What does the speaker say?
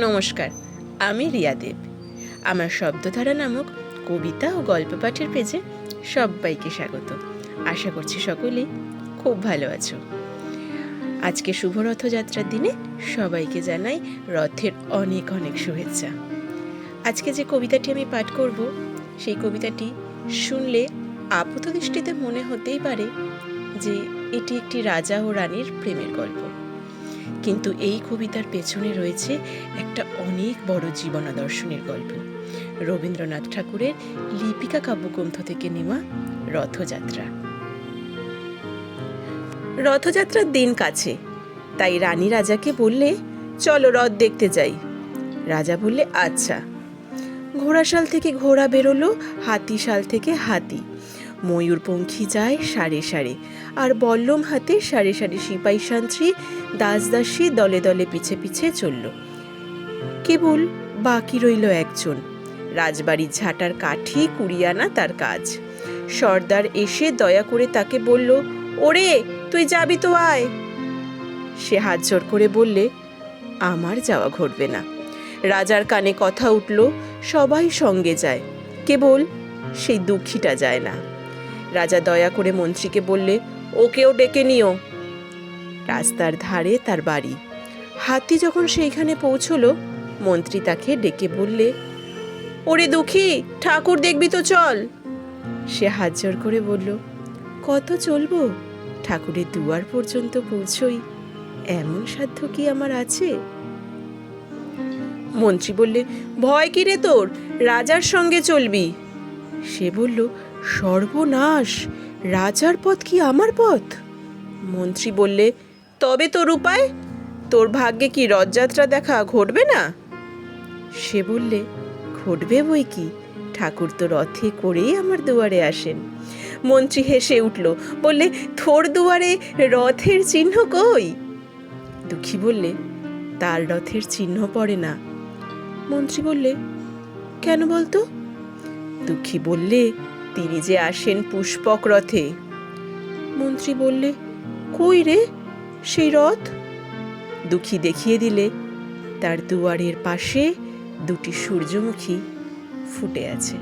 নমস্কার, আমি রিয়া দেব। আমার শব্দধারা নামক কবিতা ও গল্প পাঠের পেজে সবাইকে স্বাগত। আশা করছি সকলেই খুব ভালো আছো। আজকে শুভ রথযাত্রার দিনে সবাইকে জানাই রথের অনেক অনেক শুভেচ্ছা। আজকে যে কবিতাটি আমি পাঠ করব, সেই কবিতাটি শুনলে আপাত দৃষ্টিতে মনে হতেই পারে যে এটি একটি রাজা ও রানীর প্রেমের গল্প। কিন্তু এই কবিতার পেছনে রয়েছে একটা অনেক বড় জীবনাদর্শনের গল্প। রবীন্দ্রনাথ ঠাকুরের লিপিকা কাব্যগ্রন্থ থেকে নেওয়া রথযাত্রা। রথযাত্রার দিন কাছে, তাই রানী রাজাকে বললে, চলো রথ দেখতে যাই। রাজা বললে আচ্ছা। ঘোড়াশাল থেকে ঘোড়া বেরোলো, হাতিশাল থেকে হাতি। ময়ূরপঙ্খী যায় সারে সারে, আর বল্লম হাতে সারে সারে সিপাই সান্ত্রী দাসদাসী দলে দলে পিছে পিছে চলল। কেবল বাকি রইল একজন, রাজবাড়ির ঝাঁটার কাঠি কুড়িয়ানা তার কাজ। সর্দার এসে দয়া করে তাকে বলল, ওরে, তুই যাবি তো আয়। সে হাত জোর করে বললে, আমার যাওয়া ঘটবে না। রাজার কানে কথা উঠল, সবাই সঙ্গে যায়, কেবল সেই দুঃখীটা যায় না। রাজা দয়া করে মন্ত্রীকে বললে, ওকেও ডেকে নিও। রাস্তার ধারে তার বাড়ি। হাতি যখন সেইখানে পৌঁছলো, মন্ত্রী তাকে ডেকে বললে, ওরে দুঃখী, ঠাকুর দেখবি তো চল। সে হাত জোর করে বলল, কত চলবো? ঠাকুরের দুয়ার পর্যন্ত পৌঁছই। এমন সাধ্য কি আমার আছে? মন্ত্রী বললে, ভয় কি রে তোর? রাজার সঙ্গে চলবি। সে বলল সর্বনাশ, রাজার পথ কি আমার পথ? মন্ত্রী বললে, তবে তোর উপায়, তোর ভাগ্যে কি রথযাত্রা দেখা ঘটবে না? সে বললে, ঘটবে বই কি? ঠাকুর তো রথে করেই আমার দুয়ারে আসেন। মন্ত্রী হেসে উঠল, বললে থোর দুয়ারে রথের চিহ্ন কই? দুঃখী বললে, তার রথের চিহ্ন পড়ে না। মন্ত্রী বললে, কেন বলতো? দুঃখী বললে তিনি যে আসেন পুষ্পক রথে। মন্ত্রী বললে, কই রে, সেই রথ? দুঃখী দেখিয়ে দিলে, তার দুয়ারের পাশে দুটি সূর্যমুখী ফুটে আছে।